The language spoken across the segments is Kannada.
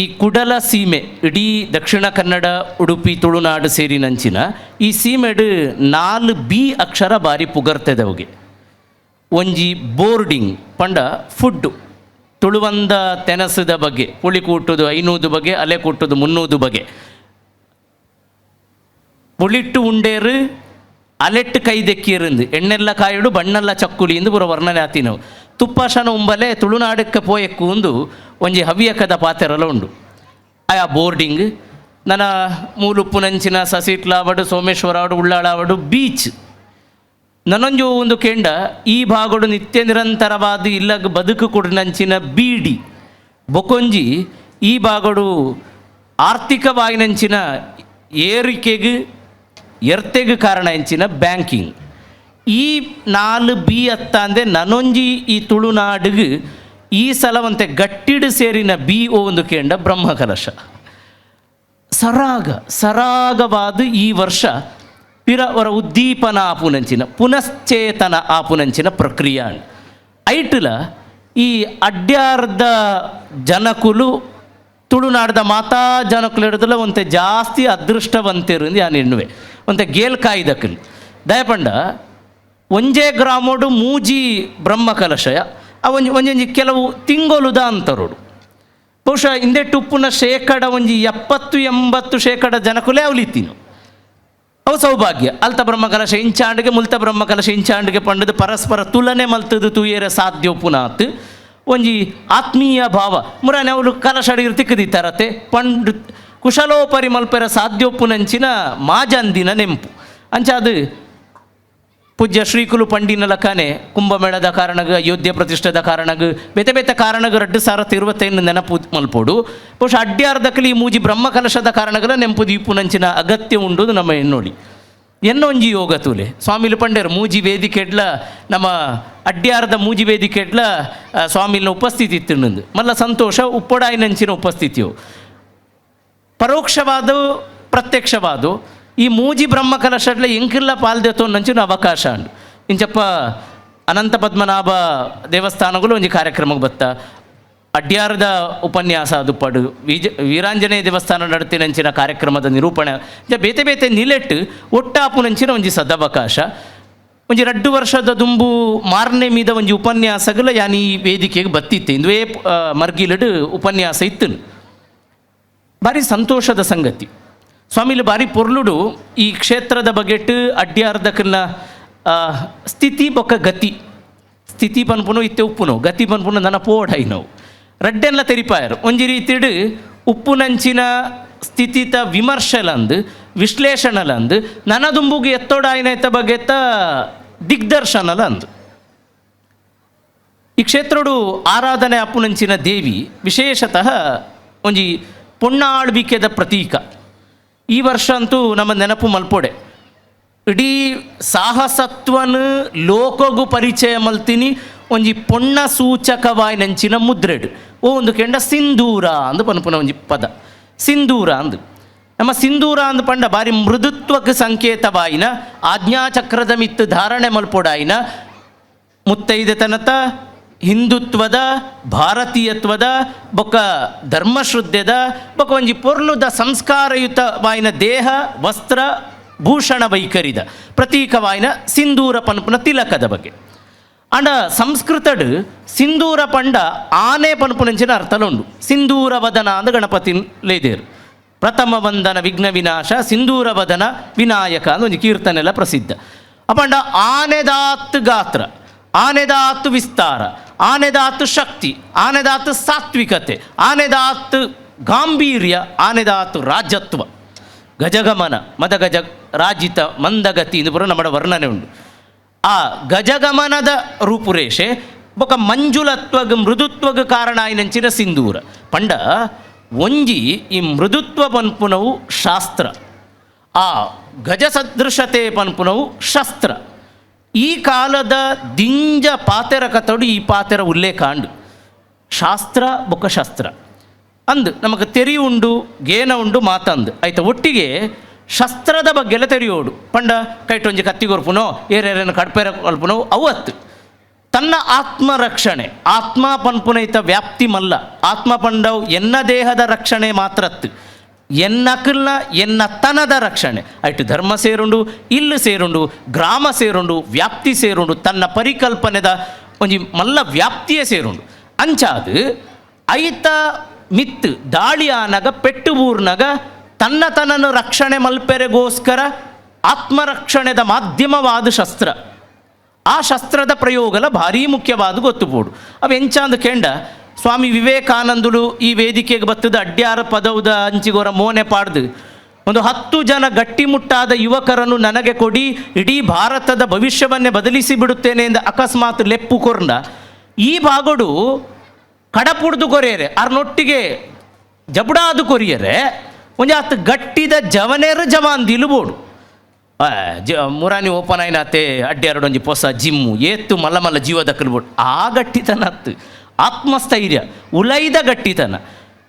ಈ ಕುಡಲ ಸೀಮೆ, ಇಡೀ ದಕ್ಷಿಣ ಕನ್ನಡ, ಉಡುಪಿ, ತುಳುನಾಡು ಸೇರಿನಂಚಿನ ಈ ಸೀಮೆಡು ನಾಲ್ ಬಿ ಅಕ್ಷರ ಬಾರಿ ಪುಗರ್ತದವುಗೆ ಒಂಜಿ ಬೋರ್ಡಿಂಗ್, ಪಂಡ ಫುಡ್ ತುಳುವಂದ ತೆನಸದ ಬಗ್ಗೆ ಪುಳಿ ಕೂಟುದು ಐನೂದು ಬಗೆ ಅಲೆ ಕೂಟುದು ಮುನ್ನೂದು ಬಗೆ ಪುಳಿಟ್ಟು ಉಂಡೇರು ಅಲೆಟ್ಟು ಕೈದೆಕ್ಕಿರಂದು ಎಣ್ಣೆಲ್ಲ ಕಾಯುಡು ಬಣ್ಣೆಲ್ಲ ಚಕ್ಕುಲಿ ಎಂದು ಪುರ ವರ್ಣನೆ ಆತಿನವು. ತುಪ್ಪಾಶನ ಉಂಬಲೆ ತುಳುನಾಡಕ್ಕೆ ಪೋಯಕ್ಕೂ ಒಂದು ಒಂಜಿ ಹವ್ಯಕದ ಪಾತೆರಲ ಉಂಡು. ಆಯಾ ಬೋರ್ಡಿಂಗ್, ನನ್ನ ಮೂಲುಪ್ಪುನಂಚಿನ ಸಸಿಟ್ಲಾವಡು, ಸೋಮೇಶ್ವರಾವಡು, ಉಳ್ಳಾಳಾವಡು, ಬೀಚ್. ನನ್ನೊಂಜು ಒಂದು ಕೆಂಡ, ಈ ಭಾಗಡು ನಿತ್ಯ ನಿರಂತರವಾದ ಇಲ್ಲಗ ಬದುಕು ಕೊಡಿನಂಚಿನ ಬೀಡಿ. ಬೊಕೊಂಜಿ, ಈ ಭಾಗಡು ಆರ್ಥಿಕವಾಗಿನಂಚಿನ ಏರಿಕೆಗೆ, ಎರ್ತೆಗೆ ಕಾರಣ ಎಂಚಿನ ಬ್ಯಾಂಕಿಂಗ್. ಈ ನಾಲ್ ಬಿ ಅತ್ತ ಅಂದೆ ನನೊಂಜಿ ಈ ತುಳುನಾಡಿಗೆ ಈ ಸಲವಂತೆ ಗಟ್ಟಿಡು ಸೇರಿನ ಬಿ ಒಂದು ಕೇಂಡ ಬ್ರಹ್ಮಕಲಶ. ಸರಾಗ, ಸರಾಗವಾದ ಈ ವರ್ಷ ಪಿರ ಅವರ ಉದ್ದೀಪನ ಆಪುನಂಚಿನ ಪುನಶ್ಚೇತನ ಆಪುನಂಚಿನ ಪ್ರಕ್ರಿಯೆ ಐಟ್ಲ ಈ ಅಡ್ಯಾರ್ದ ಜನಕುಲು ತುಳುನಾಡ್ದ ಮಾತಾ ಜನಕುಲು ಹಿಡಿದಲ್ಲ ಒಂತೆ ಜಾಸ್ತಿ ಅದೃಷ್ಟವಂತಿರು ಯಾನು ಎನ್ನುವೆ. ಒಂತೆ ಗೇಲ್ ಕಾಯ್ದಕಲ್. ದಯಪಂಡ ಒಂಜೇ ಗ್ರಾಮೋಡು ಮೂಜಿ ಬ್ರಹ್ಮ ಕಲಶಯ ಆ ಒಂಜಿ ಒಂಜೊಂಜಿ ಕೆಲವು ತಿಂಗೊಲುದ ಅಂತರೋಡು ಬಹುಶಃ ಇಂದೆಟ್ಟು ಟುಪ್ಪುನ ಶೇಕಡ ಒಂಜಿ ಎಪ್ಪತ್ತು ಎಂಬತ್ತು ಶೇಕಡ ಜನಕುಲೇ ಅವಲಿತ್ತೀನು. ಅವು ಸೌಭಾಗ್ಯ. ಅಲ್ತ ಬ್ರಹ್ಮಕಲಶ ಇಂಚಾಂಡಿಗೆ, ಮುಲ್ತ ಬ್ರಹ್ಮಕಲಶ ಇಂಚಾಂಡಿಗೆ ಪಂಡದು ಪರಸ್ಪರ ತುಲನೆ ಮಲ್ತದು ತೂಯರ ಸಾಧ್ಯ ಪುನಾತ್ ಒಂಜಿ ಆತ್ಮೀಯ ಭಾವ. ಮುರಾನೆ ಅವಳು ಕಲಶ ಅಡಿಗಿರು ತಿಕ್ಕದಿತ್ತಾರತೆ. ಪಂಡ್ ಕುಶಲೋಪರಿ ಮಲ್ಪೆರ ಸಾಧ್ಯೋಪ್ಪುನಂಚಿನ ಮಾಜಂದಿನ ನೆಂಪು. ಅಂಚ ಪೂಜ್ಯ ಶ್ರೀಕುಲು ಪಂಡಿನ ಲಕಾನೆ ಕುಂಭಮೇಳದ ಕಾರಣಗ, ಅಯೋಧ್ಯೆ ಪ್ರತಿಷ್ಠೆದ ಕಾರಣಗ, ಬೇತೆ ಬೇತೆ ಕಾರಣಗ ರಡ್ಡು ಸಾರ ಇರುವತ್ತೈದು ನೆನಪು ಮಲ್ಪೋಡು. ಬಹುಶಃ ಅಡ್ಡ್ಯಾರ್ಧಕಲಿ ಮೂಜಿ ಬ್ರಹ್ಮಕಲಶದ ಕಾರಣಗಳ ನೆಂಪು ದೀಪುನಂಚಿನ ಅಗತ್ಯ ಉಂಡು ನಮ್ಮ ಎನ್ನೋಡಿ ಎನ್ನೊಂಜಿ ಯೋಗ ತೂಲೆ. ಸ್ವಾಮಿಲು ಪಂಡೇರು ಮೂಜಿ ವೇದಿಕೆಡ್ಲ ನಮ್ಮ ಅಡ್ಡ್ಯಾರದ ಮೂಜಿ ವೇದಿಕೆಡ್ಲ ಸ್ವಾಮಿಲಿನ ಉಪಸ್ಥಿತಿ ತಿನ್ನಂದು ಮಲ್ಲ ಸಂತೋಷ ಉಪ್ಪೊಡಾಯಿನಂಚಿನ ಉಪಸ್ಥಿತಿಯು. ಪರೋಕ್ಷವಾದ ಪ್ರತ್ಯಕ್ಷವಾದ ಈ ಮೂಜಿ ಬ್ರಹ್ಮ ಕಲಶಡ್ಲ ಎಂಕಿಲ್ಲ ಪಾಲ್ದೆತೋ ನಂಚಿನ ಅವಕಾಶ ಉಂಡು ಇಂಚಪ್ಪ ಅನಂತ ಪದ್ಮನಾಭ ದೇವಸ್ಥಾನಗಳು ಒಂಜಿ ಕಾರ್ಯಕ್ರಮಕ್ಕೆ ಬತ್ತ. ಅಡ್ಯಾರದ ಉಪನ್ಯಾಸ ಅದು ಪಡು. ವೀಜ, ವೀರಾಂಜನೇಯ ದೇವಸ್ಥಾನ ನಡತಿನಂಚಿನ ಕಾರ್ಯಕ್ರಮದ ನಿರೂಪಣೆ. ಇಂಚ ಬೇತೆ ಬೇತೆ ನಿಲೆಟ್ ಒಟ್ಟಾಪುನಂಚಿನ ಒಂಜಿ ಸದವಕಾಶ. ಒಂಜಿ ರಡ್ಡು ವರ್ಷದ ದುಂಬು ಮಾರನೇ ಮೀದ ಒಂಜಿ ಉಪನ್ಯಾಸಗಳು ಯಾನಿ ವೇದಿಕೆಗೆ ಬತ್ತಿತ್ತೆ. ಇಂದುವೇ ಮರ್ಗಿಲಡು ಉಪನ್ಯಾಸ ಇತ್ತು ಭಾರಿ ಸಂತೋಷದ ಸಂಗತಿ. ಸ್ವಾಮಿಲು ಬಾರಿ ಪೊರ್ಲುಡು. ಈ ಕ್ಷೇತ್ರದ ಬಗೆಟ್ ಅಡ್ಯಾರ್ದಕನ್ನ ಆ, ಸ್ಥಿತಿ ಬೊಕ್ಕ ಗತಿ. ಸ್ಥಿತಿ ಪನ್ಪುನು ಇತ್ತೆ ಉಪ್ಪುನು. ಗತಿ ಪನ್ಪುನು ನನ್ನ ಪೋಡೈನವು. ರಡ್ಡೆಲ್ಲ ತೆರಿಪಾಯರು. ಒಂಜಿ ರೀತಿಡ್ ಉಪ್ಪುನಂಚಿನ ಸ್ಥಿತಿತ ವಿಮರ್ಶೆಲಂದ್ ವಿಶ್ಲೇಷಣಲಂದು ನನದುಂಬುಗೆ ಎತ್ತೋಡಾಯ್ನೈತ ಬಗೆತ ದಿಗ್ದರ್ಶನಲಂದು. ಈ ಕ್ಷೇತ್ರಡು ಆರಾಧನೆ ಅಪ್ಪುನಂಚಿನ ದೇವಿ ವಿಶೇಷತಃ ಒಂಜಿ ಪುಣ್ಣಾಳ್ವಿಕೆದ ಪ್ರತೀಕ. ಈ ವರ್ಷ ಅಂತೂ ನಮ್ಮ ನೆನಪು ಮಲ್ಪೋಡೆ. ಇಡೀ ಸಾಹಸತ್ವನ ಲೋಕಗು ಪರಿಚಯ ಮಲ್ತೀನಿ, ಒಂಜಿ ಪೊಣ್ಣ ಸೂಚಕವಾಯ್ ನೆಂಚಿನ ಮುದ್ರೆಡು. ಓ, ಒಂದು ಕೆಂಡ ಸಿಂಧೂರ ಅಂದು ಪನ್ಪುನ ಒಂಜಿ ಪದ. ಸಿಂಧೂರ ಅಂದು. ನಮ್ಮ ಸಿಂಧೂರ ಅಂದು ಪಂಡ ಬಾರಿ ಮೃದುತ್ವಕ್ಕೆ ಸಂಕೇತವಾಯಿನ, ಆಜ್ಞಾಚಕ್ರದ ಮಿತ್ತು ಧಾರಣೆ ಮಲ್ಪೊಡಾಯಿನ, ಮುತ್ತೈದೆತನತ ಹಿಂದುತ್ವದ, ಭಾರತೀಯತ್ವದ, ಬೊಕ್ಕ ಧರ್ಮಶ್ರದ್ಧೆದ, ಬೊಕ್ಕ ಒಂಜಿ ಪೊರ್ಲುದ ಸಂಸ್ಕಾರಯುತವಾಯಿನ ದೇಹ, ವಸ್ತ್ರ, ಭೂಷಣ ವೈಖರಿದ. ಪ್ರತೀಕವಾಯಿನ ಸಿಂಧೂರ ಪನ್ಪುನ ತಿಲಕದ ಬಗ್ಗೆ. ಅಂಡ ಸಂಸ್ಕೃತಡ್ ಸಿಂಧೂರ ಪಂಡ ಆನೆ ಪನ್ಪುನಂಚಿನ ಅರ್ಥಲುಂಡು. ಸಿಂಧೂರ ವದನ ಅಂದ ಗಣಪತಿ ಲೇದೇರು. ಪ್ರಥಮ ವಂದನ ವಿಘ್ನ ವಿನಾಶ, ಸಿಂಧೂರ ವದನ ವಿನಾಯಕ ಅಂದ ಒಂದು ಕೀರ್ತನೆಲ್ಲ ಪ್ರಸಿದ್ಧ. ಅಪಂಡ ಆನೆದಾತ್ ಗಾತ್ರ, ಆನೆದಾತ್ ವಿಸ್ತಾರ. ಆನೆದಾತ್ ಶಕ್ತಿ, ಆನೆದಾತು ಸಾತ್ವಿಕತೆ, ಆನೆದಾತ್ ಗಾಂಭೀರ್ಯ, ಆನೆದಾತು ರಾಜತ್ವ. ಗಜಗಮನ, ಮದಗಜ, ರಾಜಿತ, ಮಂದಗತಿ ಇದು ಪುರ ನಮ್ಮ ವರ್ಣನೆ ಉಂಟು. ಆ ಗಜಗಮನದ ರೂಪುರೇಷೆ ಬೊಕ ಮಂಜುಲತ್ವಗ್, ಮೃದುತ್ವಗ್ ಕಾರಣ ಆಯ್ನಂಚಿನ ಸಿಂಧೂರ. ಪಂಡ ಒಂಜಿ ಈ ಮೃದುತ್ವ ಪನ್ಪುನವು ಶಾಸ್ತ್ರ. ಆ ಗಜ ಸದೃಶತೆ ಪನ್ಪುನವು ಶಸ್ತ್ರ. ಈ ಕಾಲದ ದಿಂಜ ಪಾತೆರ ಕಥಡು ಈ ಪಾತೆರ ಉಲ್ಲೇಖ ಅಂಡು ಶಾಸ್ತ್ರ ಬೊಕ್ಕ ಶಾಸ್ತ್ರ ಅಂದು ನಮಗೆ ತೆರಿ ಉಂಡು ಗೇನ ಉಂಡು ಮಾತಂದು. ಆಯ್ತು, ಒಟ್ಟಿಗೆ ಶಸ್ತ್ರದ ಬಗ್ಗೆಲ್ಲ ತೆರೆಯೋಡು. ಪಂಡ, ಕೈಟೊಂಜಿ ಕತ್ತಿಗೊರ್ಪುನೋ ಏರೇರೇನು ಕಡ್ಪೇರ ಕೊಲ್ಪುನೋ, ಅವತ್ತು. ತನ್ನ ಆತ್ಮರಕ್ಷಣೆ ಆತ್ಮ ಪನ್ಪುನೈತ ವ್ಯಾಪ್ತಿ ಮಲ್ಲ. ಆತ್ಮ ಪಂಡವ್ ಎನ್ನ ದೇಹದ ರಕ್ಷಣೆ ಮಾತ್ರತ್ತು. ಎನ್ನಕಲ್ನ ಎನ್ನ ತನದ ರಕ್ಷಣೆ. ಐಟು ಧರ್ಮ ಸೇರುಂಡು, ಇಲ್ಲು ಸೇರುಂಡು, ಗ್ರಾಮ ಸೇರುಂಡು, ವ್ಯಾಪ್ತಿ ಸೇರುಂಡು, ತನ್ನ ಪರಿಕಲ್ಪನೆದ ಒಂಜಿ ಮಲ್ಲ ವ್ಯಾಪ್ತಿಯೇ ಸೇರುಂಡು. ಅಂಚಾದು ಐತ ಮಿತ್ ದಾಳಿ ಆನಗ ಪೆಟ್ಟು ಊರ್ನಗ ತನ್ನ ತನ್ನನ್ನು ರಕ್ಷಣೆ ಮಲ್ಪೆರೆಗೋಸ್ಕರ ಆತ್ಮರಕ್ಷಣೆದ ಮಾಧ್ಯಮವಾದ ಶಸ್ತ್ರ. ಆ ಶಸ್ತ್ರದ ಪ್ರಯೋಗಲ ಭಾರೀ ಮುಖ್ಯವಾದ ಗೊತ್ತುಬೋಡು ಅವು ಎಂಚಾಂದು ಕೆಂಡ ಸ್ವಾಮಿ ವಿವೇಕಾನಂದರು ಈ ವೇದಿಕೆಗೆ ಬತ್ತದ ಅಡ್ಯಾರ ಪದವುದ ಅಂಚಿಗೋರ ಮೋನೆ ಪಾಡ್ದು. ಒಂದು ಹತ್ತು ಜನ ಗಟ್ಟಿಮುಟ್ಟಾದ ಯುವಕರನ್ನು ನನಗೆ ಕೊಡಿ, ಇಡೀ ಭಾರತದ ಭವಿಷ್ಯವನ್ನೇ ಬದಲಿಸಿ ಬಿಡುತ್ತೇನೆ ಎಂದು ಅಕಸ್ಮಾತ್ ಲೆಪ್ಪು ಕೊರ್ಂಡ ಈ ಭಾಗಡು ಕಡಪುಡ್ದು ಕೊರಿಯರೆ, ಅರ್ನೊಟ್ಟಿಗೆ ಜಬಡಾದು ಕೊರಿಯರೆ, ಒಂಜಿ ಹತ್ತು ಗಟ್ಟಿದ ಜವನೇರು ಜವಾನ್ ದಿಲುಬೋಡು ಜ, ಮುರಾನಿ ಓಪನ್ ಆಯ್ನಾತೆ ಅಡ್ಡಿ ಪೊಸ, ಜಿಮ್ಮು, ಏತ್ತು ಮಲ್ಲ ಮಲ್ಲ ಜೀವ ದಕ್ಕಲ್ಬೋಡು ಆ ಗಟ್ಟಿತನ ಅತ್ತು ಆತ್ಮಸ್ಥೈರ್ಯ, ಉಲೈದ ಗಟ್ಟಿತನ.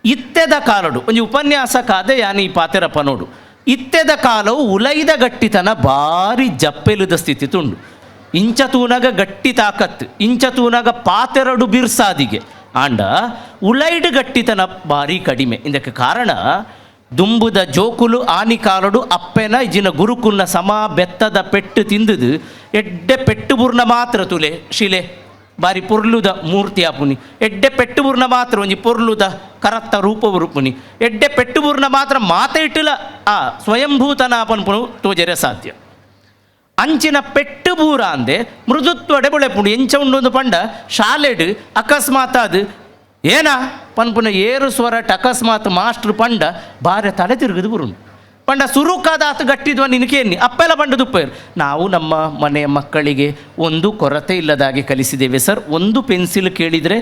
ಇತ್ತೆದ ಕಾಲಡು, ಒಂಜಿ ಉಪನ್ಯಾಸ ಕಾದೆ ಯಾನಿ ಈ ನೋಡು. ಪನೋಡು ಇತ್ತೆದ ಕಾಲವು ಉಲೈದ ಗಟ್ಟಿತನ ಭಾರಿ ಜಪ್ಪೆಲುದ ಸ್ಥಿತಿ ತುಂಡು ಇಂಚ ತೂನಗ ಗಟ್ಟಿ ತಾಕತ್ತು, ಇಂಚ ತೂನಗ ಪಾತೆರಡು ಬಿರ್ಸಾದಿಗೆ. ಆಂಡ ಉಲೈಡ್ ಗಟ್ಟಿತನ ಭಾರಿ ಕಡಿಮೆ. ಇದಕ್ಕೆ ಕಾರಣ, ದುಂಬುದ ಜೋಕುಲು ಆನಿ ಕಾಲಡು ಅಪ್ಪೆನ ಇಜಿನ ಗುರುಕುಲ್ನ ಸಮ ಬೆತ್ತದ ಪೆಟ್ಟು ತಿಂದುದು, ಎಡ್ಡೆ ಪೆಟ್ಟು ಬುರ್ನ ಮಾತ್ರ ತುಲೆ, ಶಿಲೆ. ಬಾರಿ ಪೊರ್ಲುದ ಮೂರ್ತಿ ಆಪುನಿ ಎಡ್ಡೆ ಪೆಟ್ಟು ಬುರ್ನ ಮಾತ್ರ ಒಂಜಿ ಪೊರ್ಲುದ ಕರತ್ತ ರೂಪ ರೂಪುನಿ ಎಡ್ಡೆ ಪೆಟ್ಟು ಬುರ್ನ ಮಾತ್ರ ಮಾತ ಇಟ್ಟಿಲ್ಲ ಆ ಸ್ವಯಂಭೂತನ ಆಪನ್ಪುನು ತೋಜರೆ ಸಾಧ್ಯ ಅಂಚಿನ ಪೆಟ್ಟು ಬೂರ ಅಂದೆ ಮೃದುತ್ವಡೆ ಬುಳೆಪುಂಡು ಎಂಚ ಉಂಡೊಂದು ಪಂಡ ಶಾಲೆಡ್ ಅಕಸ್ಮಾತ್ ಅದು ಏನ ಪನ್ಪುನ ಏರು ಸ್ವರಟ್ ಅಕಸ್ಮಾತ್ ಮಾಸ್ಟ್ರು ಪಂಡ ಬಾರೆ ತಲೆ ತಿರುಗದು ಬುರುಂಡು ಪಂಡ ಸುರುಕಾದ ಆತು ಗಟ್ಟಿದ್ವ ನಿನಕೇನಿ ಅಪ್ಪೆಲ್ಲ ಬಂಡದು ದುಪ್ಪೇರು ನಾವು ನಮ್ಮ ಮನೆಯ ಮಕ್ಕಳಿಗೆ ಒಂದು ಕೊರತೆ ಇಲ್ಲದಾಗಿ ಕಲಿಸಿದ್ದೇವೆ ಸರ್. ಒಂದು ಪೆನ್ಸಿಲ್ ಕೇಳಿದರೆ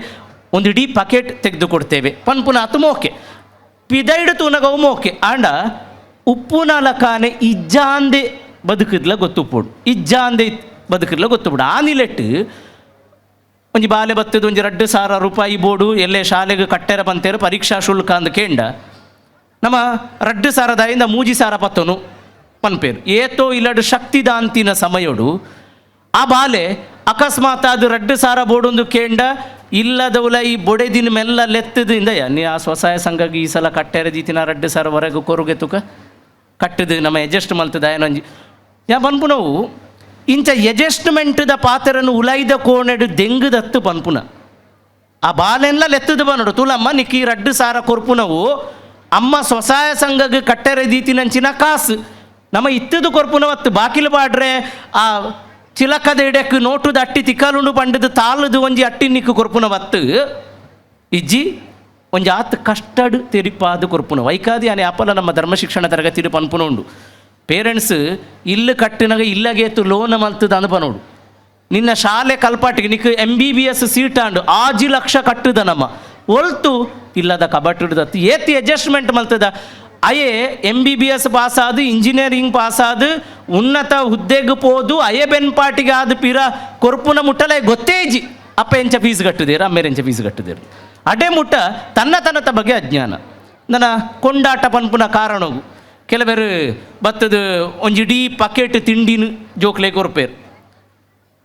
ಒಂದು ಇಡೀ ಪಕೆಟ್ ತೆಗೆದುಕೊಡ್ತೇವೆ. ಆತು ಮೋಕೆ. ಪಿದೈಡು ತೂನಗವು ಮೋಕೆ. ಆಂಡ ಉಪ್ಪು ನಲಕಾನೆ ಇಜ್ಜಾಂದೆ ಬದುಕಿದ್ಲ ಗೊತ್ತುಪ್ಪುಡು ಇಜ್ಜಾಂದೆ ಬದುಕಿದ್ಲ ಗೊತ್ತುಪುಡು. ಆ ನಿಲೆಟ್ಟು ಒಂಜಿ ಬಾಲೆ ಬತ್ತದ ಒಂಜಿ ರಡ್ಡು ಸಾವಿರ ರೂಪಾಯಿ ಬೋಡು, ಎಲ್ಲೇ ಶಾಲೆಗೆ ಕಟ್ಟೆರ ಬಂತೇರು ಪರೀಕ್ಷಾ ಶುಲ್ಕ ಅಂದ ಕೇಂಡ ನಮ್ಮ ರಡ್ಡು ಸಾರದಾಯಿಂದ ಮೂಜಿ ಸಾರ ಪತ್ತನು ಪನ್ಪೇರು ಏತೋ ಇಲ್ಲಡು ಶಕ್ತಿದಾಂತಿನ ಸಮಯಡು, ಆ ಬಾಲೆ ಅಕಸ್ಮಾತ್ ಅದು ರಡ್ಡು ಸಾರ ಬೋಡೊಂದು ಕೇಂಡ, ಇಲ್ಲದವುಲ ಈ ಬೊಡೆದಿನ ಮೆಲ್ಲ ಲೆತ್ತದಿಂದ ನೀ ಆ ಸ್ವಸಹಾಯ ಸಂಘಕ್ಕೆ ಈ ಸಲ ಕಟ್ಟೆರೆ ಜೀತಿನ ರಡ್ಡು ಸಾರ ಹೊರಗೆ ಕೊರುಗೆ ತುಕ, ಕಟ್ಟದು ನಮ್ಮ ಎಜೆಸ್ಟ್ ಮಲ್ತದ ಏನಂಜಿ ಯಾ ಪನ್ಪುನವು ಇಂಚ ಎಜೆಸ್ಟ್ಮೆಂಟ್ದ ಪಾತ್ರನು ಉಲೈದ ಕೋಣೆಡು ದೆಂಗದತ್ತು ಪನ್ಪುನ ಆ ಬಾಲೆಲ್ಲ ಲೆತ್ತದ ಬನ್ನಡು ತುಲಮ್ಮ ನಿಕ್ಕಿ ರಡ್ಡು ಸಾರ ಕೊರ್ಪುನವು ಅಮ್ಮ ಸ್ವಸಹಾಯ ಸಂಘಗೆ ಕಟ್ಟೆರೆ ದೀತಿನಂಚಿನ ಕಾಸು. ನಮ್ಮ ಇತ್ತದು ಕೊರ್ಪುನವತ್ತು ಬಾಕಿಲು ಬಾಡ್ರೆ, ಆ ಚಿಲಕದ ಇಡಕ್ಕೆ ನೋಟುದ ಅಟ್ಟಿ ತಿಕ್ಕಲುಂಡು ಪಂಡದು ತಾಲದು ಒಂಜಿ ಅಟ್ಟಿ ನಿಕ್ಕು ಕೊರ್ಪುನವತ್ತು. ಇಜ್ಜಿ, ಒಂಜಿ ಆತ ಕಷ್ಟಡ್ ತೆರಿಪಾದು ಕೊರ್ಪುನ ವೈಕಾದಿ ಅನೆ ಅಪಲ ನಮ್ಮ ಧರ್ಮ ಶಿಕ್ಷಣ ತರಗತಿಲು ಪನ್ಪುನ ಉಂಡು ಪೇರೆಂಟ್ಸ್, ಇಲ್ಲು ಕಟ್ಟಿನಾಗ ಇಲ್ಲಗೇತು ಲೋನ್ ಮಲ್ತದ ಅನುಪನೋಡು ನಿನ್ನ ಶಾಲೆ ಕಲ್ಪಾಟಿಗೆ Nick M B B S seat ಆಂಡು ಆಜಿ ಲಕ್ಷ ಕಟ್ಟುದ ನಮ್ಮ. ಒಲ್ತು ಇಲ್ಲದ ಕಬಟ್ಟಿಡ್ದತ್ತು ಏತಿ ಅಡ್ಜಸ್ಟ್ಮೆಂಟ್ ಮಲ್ತದ ಅಯೇ M B B S pass ಆದು ಇಂಜಿನಿಯರಿಂಗ್ ಪಾಸ್ ಆದು ಉನ್ನತ ಹುದ್ದೆಗೆ ಪೋದು ಅಯೇ ಬೆನ್ಪಾಟಿಗೆ ಆದ ಪಿರ ಕೊರ್ಪುನ ಮುಟ್ಟಲೆ ಗೊತ್ತೇ ಜಿ ಅಪ್ಪ ಎಂಚ ಫೀಸ್ ಕಟ್ಟಿದೀರ, ಅಮ್ಮೇರ ಎಂಚ ಫೀಸ್ ಕಟ್ಟುದೇರು. ಅಡೆ ಮುಟ್ಟ ತನ್ನ ತನ್ನತ ಬಗ್ಗೆ ಅಜ್ಞಾನ. ನನ್ನ ಕೊಂಡಾಟ ಪನ್ಪುನ ಕಾರಣವು ಕೆಲವರು ಬತ್ತದ ಒಂಜಿಡೀ ಪಕೆಟ್ ತಿಂಡಿನ ಜೋಕ್ಲೆ ಕೊರ್ಪೇರು.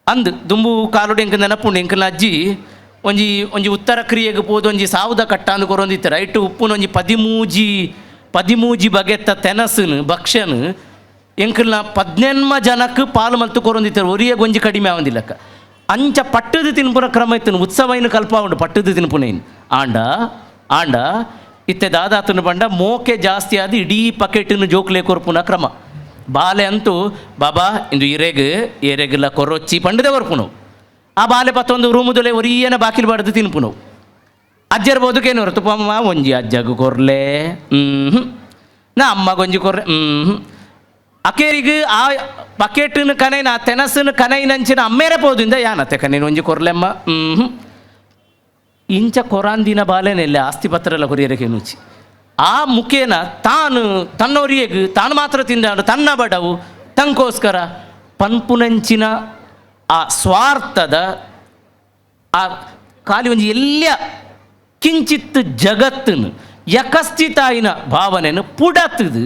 ಅಂದ್ ದುಂಬು ಕಾಲುಡು ಎಂಕ ನೆನಪುಂಡು ಎಂಕನ ಅಜ್ಜಿ ಒಂಜಿ ಒಂಜಿ ಉತ್ತರ ಕ್ರಿಯೆಗೆ ಪೋದು, ಒಂಜಿ ಸಾವುದ ಕಟ್ಟ ಅಂದು ರೈಟ್? ಉಪ್ಪುನ ಒಂಜಿ ಪದಿಮೂಜಿ ಪದಿಮೂಜಿ ಬಗೆತ್ತ ತೆನಸನ್ ಭಕ್ಷ್ಯನ್ ಎಂಕಲ್ನ ಪದ್ನೆನ್ಮ ಜನಕ್ಕೆ ಪಾಲು ಮಲ್ತು ಕೊರೊಂದಿತ್ತಾರೆ ಒರಿಯ ಗೊಂಜಿ ಕಡಿಮೆ ಆವಂದಿಲ್ಲಕ್ಕ. ಅಂಚ ಪಟ್ಟದ ತಿನ್ಪುನ ಕ್ರಮ ಇತ್ತು ಉತ್ಸವಿನ ಕಲ್ಪ ಉಂಡು, ಪಟ್ಟದು ತಿನ್ಪುನೇನು ಆಂಡ ಆಂಡ, ಇತ್ತೆ ದಾದಾತನ ಬಂಡ ಮೋಕೆ ಜಾಸ್ತಿ ಆದ ಇಡೀ ಪಕೆಟಿನ ಜೋಕ್ಲೆ ಕೊರ್ಪುನ ಕ್ರಮ. ಬಾಲೆ ಅಂತೂ, ಬಾಬಾ, ಇಂದು ಇರೆಗ್ ಏರೆಗಿಲ್ಲ ಕೊರೊಚ್ಚಿ ಪಂಡದೆ ಬರ್ಪುನು ಆ ಬಾಲೆ ಪತ್ತೊಂದು ರೂಮುದಲೆ ಒರಿಯನ ಬಾಕಿಲು ಬಡ್ದು ತಿನ್ಪುನು. ಅಜ್ಜರ ಬದುಕೇನು ತುಪ್ಪಮ್ಮ ಒಂಜಿ ಅಜ್ಜಗು ಕೊರ್ಲೆ. ಹ್ಞೂ ನಾ ಅಮ್ಮ ಗೊಂಜಿ ಕೊರ್ರೆ ಹ್ಞೂ ಅಕೇರಿಗೆ ಆ ಬಕೆಟ್ನ ಕನೈನ ಆ ಕನೈ ಕನೈನಂಚಿನ ಅಮ್ಮೇರೆ ಪೋದಿಂದ ಯಾನತ್ತೆ ಕನೈನ ಒಂಜಿ ಕೊರ್ಲೆಮ್ಮ ಹ್ಞೂ ಇಂಚ ಕೊರಾಂದಿನ ಬಾಲೆನೆಲ್ಲ ಆಸ್ತಿ ಪತ್ರ ಎಲ್ಲ ಕೊರಿಯರಕ್ಕೆ ಆ ಮುಖೇನ ತಾನು, ತನ್ನೊರಿಯೆಗ್ ತಾನು ಮಾತ್ರ ತಿಂದಾಡು, ತನ್ನ ಬಡವು, ತಂಕೋಸ್ಕರ ಪನ್ಪುನಂಚಿನ ಆ ಸ್ವಾರ್ಥದ ಆ ಖಾಲಿ ಒಂಜಿ ಎಲ್ಲ ಕಿಂಚಿತ್ ಜಗತ್ತನ್ನು ಯಕಸ್ಥಿತಾಯಿನ ಭಾವನೆಯನ್ನು ಪುಡತದು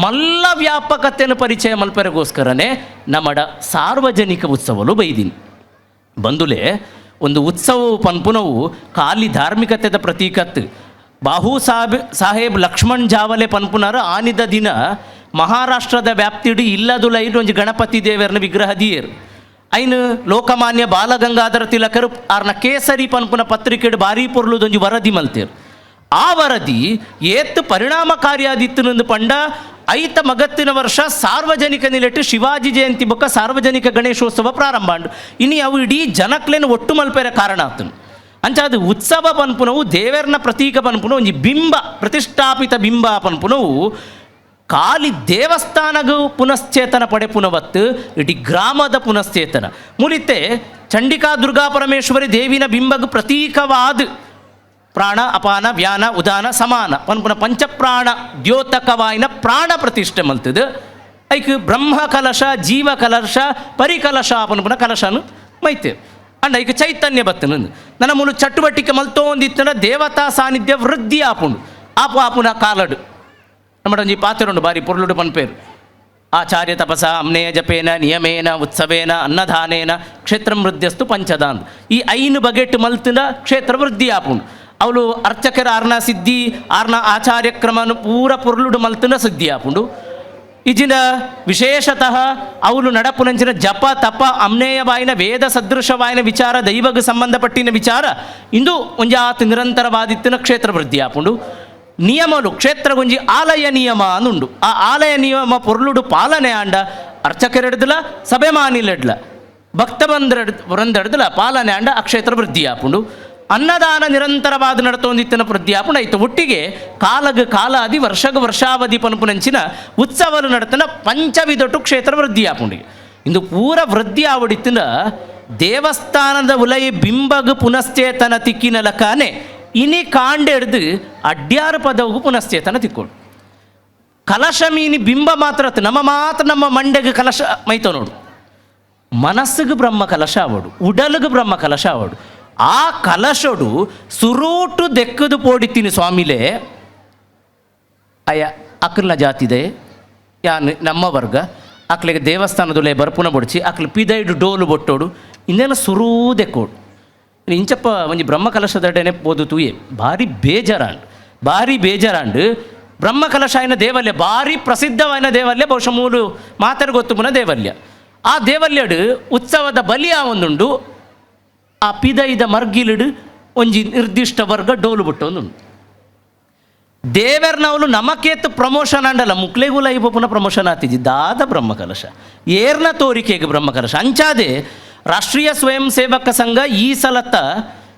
ಮಲ್ಲ ವ್ಯಾಪಕತೆಯನ್ನು ಪರಿಚಯ ಮಲ್ಪರೆಗೋಸ್ಕರನೇ ನಮ್ಮಡ ಸಾರ್ವಜನಿಕ ಉತ್ಸವಲು ಬೈದಿನಿ. ಬಂದುಲೆ ಒಂದು ಉತ್ಸವವು ಪನ್ಪುನವು ಖಾಲಿ ಧಾರ್ಮಿಕತೆದ ಪ್ರತೀಕತ್ ಬಾಹು ಸಾಬ್ ಸಾಹೇಬ್ ಲಕ್ಷ್ಮಣ್ ಜಾವಲೆ ಪನ್ಪುನರ ಆನಿದ ದಿನ ಮಹಾರಾಷ್ಟ್ರದ ವ್ಯಾಪ್ತಿಡಿ ಇಟ್ಟು ಒಂಜಿ ಗಣಪತಿ ದೇವರನ್ನ ವಿಗ್ರಹ ದಿಯೇರು. ಐನ್ ಲೋಕಮಾನ್ಯ ಬಾಲಗಂಗಾಧರ ತಿಲಕರು ಆರ್ನ ಕೇಸರಿ ಪನ್ಪುನ ಪತ್ರಿಕೆಡ್ ಬಾರಿ ಪೊರ್ಲುದೊಂಜಿ ವರದಿ ಮಲ್ತೇರು. ಆ ವರದಿ ಏತ್ ಪರಿಣಾಮಕಾರಿಯಾದಿತ್ತುನೊಂದು ಪಂಡ, ಐತ ಮಗತ್ತಿನ ವರ್ಷ ಸಾರ್ವಜನಿಕ ನಿಲೆಟ್ಟು ಶಿವಾಜಿ ಜಯಂತಿ ಬೊಕ್ಕ ಸಾರ್ವಜನಿಕ ಗಣೇಶೋತ್ಸವ ಪ್ರಾರಂಭ ಅಂಡು ಇನಿ ಅವು ಇಡೀ ಜನಕ್ಲೇನು ಒಟ್ಟು ಮಲ್ಪೆರ ಕಾರಣ ಆತನು ಅಂಚ ಅದು ಉತ್ಸವ ಪನ್ಪುನವು, ದೇವರನ ಪ್ರತೀಕ ಪನ್ಪುನ ಒಂಜಿ ಬಿಂಬ, ಪ್ರತಿಷ್ಠಾಪಿತ ಬಿಂಬ ಪನ್ಪುನವು ಖಾಲಿ ದೇವಸ್ಥಾನಗೂ ಪುನಶ್ಚೇತನ ಪಡೆ ಪುನವತ್ತು, ಇಡೀ ಗ್ರಾಮದ ಪುನಶ್ಚೇತನ. ಮುಲಿತೆ ಚಂಡಿಕಾ ದುರ್ಗಾ ಪರಮೇಶ್ವರಿ ದೇವಿನ ಬಿಂಬಗ ಪ್ರತೀಕವಾದ. ಪ್ರಾಣ, ಅಪಾನ, ವ್ಯಾನ, ಉದಾನ, ಸಮಾನ. ಪನ್ಪುನ ಪಂಚಪ್ರಾಣ, ದ್ಯೋತಕವಾಯಿನ ಪ್ರಾಣ ಪ್ರತಿಷ್ಠೆ ಮಲ್ತದು ಐಕ್ ಬ್ರಹ್ಮ ಕಲಶ, ಜೀವ ಕಲಶ, ಪರಿಕಲಶ ಪನ್ಪುನ ಕಲಶನು ಮೈತೆ. ಅಂಡ ಐಕ್ ಚೈತನ್ಯ ಬತ್ತನು. ನನ್ನ ಮುಲು ಚಟುವಟಿಕೆ ಮಲ್ತೋಂದಿತ್ತನ ದೇವತಾ ಸಾನ್ನಿಧ್ಯ ವೃದ್ಧಿ ಆಪುಂಡು. ಆಪು ಆಪುನ ಕಾಲಡು. நம்மிடம் பார்த்துருண்டு ಬಾರಿ பொருளுடு பண்பேர் ಆಚಾರ್ಯ ತಪಸ, ಅಮ್ನೇಯ ಜಪೇನ, ನಿಯಮೇನ, ಉತ್ಸವೇನ, ಅನ್ನದಾನೇನ ಕ್ಷೇತ್ರ ವೃದ್ಧಿಯಸ್ತು ಪಂಚದಾನ್ ಈ ಐನು ಬಗೆಟ್ ಮಲ್ತಿನ ಕ್ಷೇತ್ರ ವೃದ್ಧಿ ಆಪುಂಡು. ಅವಳು ಅರ್ಚಕರ ಆರ್ನ ಸಿದ್ಧಿ, ಆರ್ನ ಆಚಾರ್ಯಕ್ರಮನ ಪೂರ ಪೊರ್ಲುಡು ಮಲ್ತಿನ ಸಿದ್ಧಿ ಆಪುಂಡು. ಇಜಿನ ವಿಶೇಷತಃ ಅವಳು ನಡಪುನಂಚಿನ ಜಪ, ತಪ ಅಮ್ನೇಯವಾಯಿನ ವೇದ ಸದೃಶವಾಯಿನ ವಿಚಾರ, ದೈವಗೆ ಸಂಬಂಧಪಟ್ಟಿನ ವಿಚಾರ, ಇಂದು ಒಂಜಾತ್ ನಿರಂತರವಾದಿತ್ತಿನ ಕ್ಷೇತ್ರ ವೃದ್ಧಿ ಆಪುಂಡು. ನಿಯಮಲು ಕ್ಷೇತ್ರ ಗುಂಜಿ ಆಲಯ ನಿಯಮ ಅನ್ನುಂಡು. ಆ ಆಲಯ ನಿಯಮ ಪೊರ್ಲುಡು ಪಾಲನೆ ಆಂಡ, ಅರ್ಚಕೆರೆಡ್ದುಲ ಸಭೆ ಮಾನಿಲಡ್ಲ ಭಕ್ತ ವೃಂದಡ್ದಲ ಪಾಲನೆ ಆಂಡ, ಆ ಕ್ಷೇತ್ರ ವೃದ್ಧಿ ಆಪುಂಡು ಅನ್ನದಾನ ನಿರಂತರವಾದ ನಡತೊಂದಿತ್ತಿನ ಆಪುಂಡ ಐತು ಒಟ್ಟಿಗೆ ಕಾಲಗ ಕಾಲಾದಿ, ವರ್ಷಗ ವರ್ಷಾವಧಿ ಪನ್ಪುನಂಚಿನ ಉತ್ಸವಲು ನಡತನ ಪಂಚವಿದಟು ಕ್ಷೇತ್ರ ವೃದ್ಧಿ ಆಪುಂಡು ಇಂದು ಪೂರ ವೃದ್ಧಿ ಆವಡಿತ್ತಿನ ದೇವಸ್ಥಾನದ ಉಲಯ ಬಿಂಬಗ ಪುನಶ್ಚೇತನ ತಿಕ್ಕಿನ ಲಕಾನೆ ಇನಿ ಕಾಂಡೆಡ್ದು ಅಡ್ಯಾರ ಪದವು ಪುನಶ್ಚೇತನ ತಿಕ್ಕೋಡು ಕಲಶ ಮೀನಿ ಬಿಂಬ ಮಾತ್ರ. ನಮ್ಮ ಮಾತ್ರ ನಮ್ಮ ಮಂಡೆಗೆ ಕಲಶ ಮೈತ ನೋಡು. ಮನಸ್ಸಿಗೆ ಬ್ರಹ್ಮ ಕಲಶ ಆವಡು, ಉಡಲಿಗೆ ಬ್ರಹ್ಮ ಕಲಶ ಆವಡು. ಆ ಕಲಶಡು ಸುರೂಟು ದೆಕ್ಕದು ಪೋಡಿತೀನಿ ಸ್ವಾಮಿಲೇ. ಅಯ್ಯ ಅಕ್ಕಲ್ನ ಜಾತಿದೆ ಯಾ ನಮ್ಮ ವರ್ಗ. ಅಕ್ಲಿಗೆ ದೇವಸ್ಥಾನದಲ್ಲೇ ಬರ್ಪುನ ಬೊಡ್ಚಿ, ಅಕ್ಲ ಪಿದೈಡು ಡೋಲು ಬೊಟ್ಟೋಡು. ಸುರೂ ಸುರೂದೆಕ್ಕೋಡು ಇಂಚಪ್ಪ ಒಂಜಿ ಬ್ರಹ್ಮ ಕಲಶದಡೆನೆ ಬೋದು ತೂಯೆ. ಭಾರಿ ಬೇಜಾರಾಂಡ್. ಭಾರಿ ಬೇಜಾರಾಂಡ್. ಬ್ರಹ್ಮ ಕಲಶ ಆಯ್ನ ದೇವಲ್ಯ, ಭಾರಿ ಪ್ರಸಿದ್ಧವಾದ ದೇವಲ್ಯ, ಬಹುಶಃ ಮೂಲು ಮಾತರ ಗೊತ್ತುಪುನ ದೇವಲ್ಯ. ಆ ದೇವಲ್ಯಡು ಉತ್ಸವದ ಬಲಿಯ ಒಂದುಂಡು, ಆ ಪಿದೈದ ಮರ್ಗಿಲಿಡು ಒಂಜಿ ನಿರ್ದಿಷ್ಟ ವರ್ಗ ಡೋಲು ಬಿಟ್ಟು ಒಂದುಂಡು ದೇವರ್ನವಲು ನಮಕೇತು ಪ್ರಮೋಷನ್ ಅಂಡಲ್ಲ ಮುಕ್ಲೆಗುಲ ಇಬ್ಬ ಪುನಃ ಪ್ರಮೋಷನ್ ಆತಿಜಿ ದಾದ ಬ್ರಹ್ಮ ಕಲಶ ಏರ್ನ ತೋರಿಕೆಗೆ ಬ್ರಹ್ಮಕಲಶ. ಅಂಚಾದೆ ರಾಷ್ಟ್ರೀಯ ಸ್ವಯಂ ಸೇವಕ ಸಂಘ ಈ ಸಲತ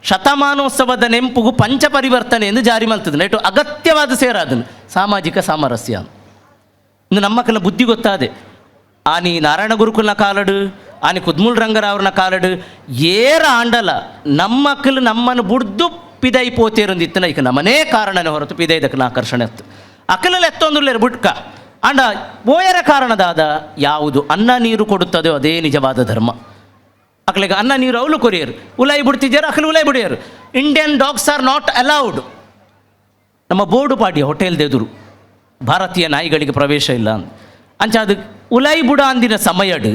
ಶತಮಾನೋತ್ಸವದ ನೆಂಪುಗು ಪಂಚ ಪರಿವರ್ತನೆ ಎಂದು ಜಾರಿ ಮಾಡ್ತದೆ ನೆಟ್ಟು ಅಗತ್ಯವಾದ ಸೇರ ಅದನ್ನು. ಸಾಮಾಜಿಕ ಸಾಮರಸ್ಯ. ಇನ್ನು ನಮ್ಮ ಕಲ ಬುದ್ಧಿ ಗೊತ್ತಾದೆ. ಆನಿ ನಾರಾಯಣ ಗುರುಕುಲ್ನ ಕಾಲಡು, ಆನಿ ಕುದ್ಮುಲ್ ರಂಗರಾವ್ರನ ಕಾಲಡು, ಏರ ಆಂಡಲ ನಮ್ಮ ಕಲ್ ನಮ್ಮನ್ನು ಬುಡ್ದು ಪಿದೈ ಪೋತೇರೊಂದಿತ್ತನ ಈಗ ನಮ್ಮನೇ ಕಾರಣನೇ ಹೊರತು ಪಿದೈದಕ್ಕನ ಆಕರ್ಷಣೆ ಅತ್ತು ಅಕಲಲ್ಲಿ ಎತ್ತೊಂದುಲ್ಲೇರು ಬುಟ್ಕ. ಅಂಡ ಓಯರ ಕಾರಣದಾದ ಯಾವುದು ಅನ್ನ ನೀರು ಕೊಡುತ್ತದೋ ಅದೇ ನಿಜವಾದ ಧರ್ಮ. ಅಕ್ಲಿಗೆ ಅನ್ನ, ನೀರು ಅವಳು ಕೊರಿಯರು. ಉಲಾಯಿ ಬಿಡ್ತಿದ್ಯಾರು, ಅಕ್ಲು ಉಲಾಯಿ ಬಿಡಿಯರು. Indian dogs are not allowed ನಮ್ಮ ಬೋರ್ಡು ಪಾಡಿ ಹೋಟೆಲ್ ದೆದುರು ಭಾರತೀಯ ನಾಯಿಗಳಿಗೆ ಪ್ರವೇಶ ಇಲ್ಲ ಅಂತ. ಅಂಚ ಅದು ಉಲಾಯಿ ಬುಡ ಅಂದಿನ ಸಮಯಡು